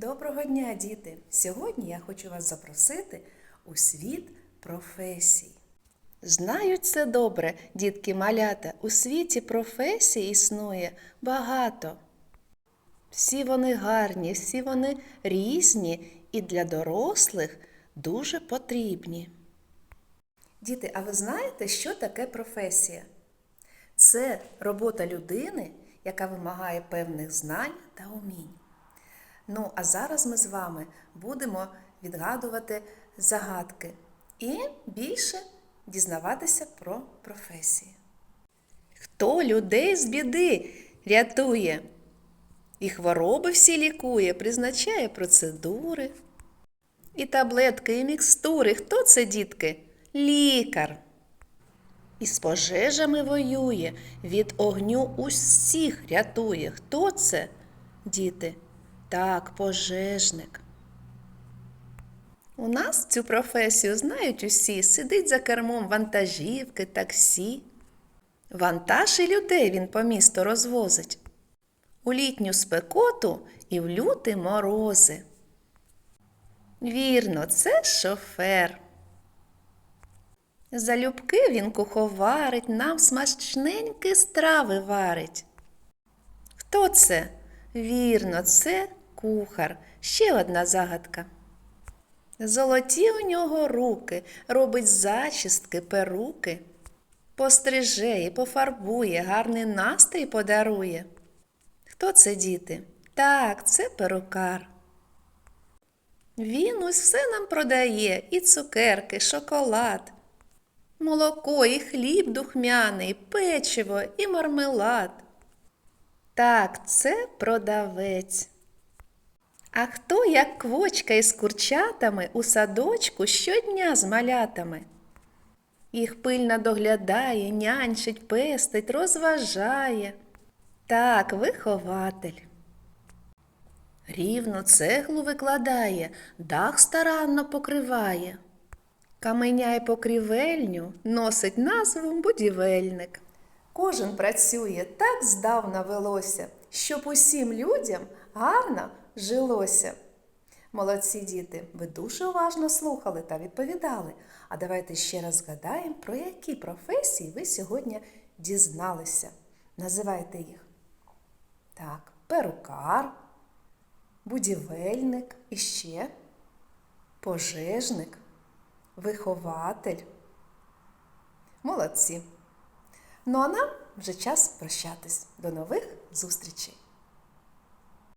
Доброго дня, діти! Сьогодні я хочу вас запросити у світ професій. Знають це добре, дітки малята, у світі професій існує багато. Всі вони гарні, всі вони різні і для дорослих дуже потрібні. Діти, а ви знаєте, що таке професія? Це робота людини, яка вимагає певних знань та умінь. Ну, а зараз ми з вами будемо відгадувати загадки і більше дізнаватися про професії. Хто людей з біди рятує? І хвороби всі лікує, призначає процедури. І таблетки, і мікстури. Хто це, дітки? Лікар. І з пожежами воює, від огню усіх рятує. Хто це, діти? Так, пожежник. У нас цю професію знають усі. Сидить за кермом вантажівки, таксі. Вантаж і людей він по місту розвозить. У літню спекоту і в люті морози. Вірно, це шофер. Залюбки він куховарить, нам смачненькі страви варить. Хто це? Вірно, це кухар. Ще одна загадка. Золоті у нього руки, робить зачістки, перуки, постриже і пофарбує, гарний настрій подарує. Хто це, діти? Так, це перукар. Він ось все нам продає і цукерки, шоколад, молоко, і хліб духмяний, печиво і мармелад. Так, це продавець. А хто, як квочка із курчатами, у садочку щодня з малятами? Їх пильно доглядає, нянчить, пестить, розважає. Так, вихователь. Рівно цеглу викладає, дах старанно покриває. Каменяй покрівельню носить назву будівельник. Кожен працює так здавна велося, щоб усім людям гарно жилося. Молодці діти, ви дуже уважно слухали та відповідали. А давайте ще раз згадаємо, про які професії ви сьогодні дізналися. Називайте їх. Так, перукар, будівельник і ще пожежник, вихователь. Молодці. Ну а нам вже час прощатись. До нових зустрічей!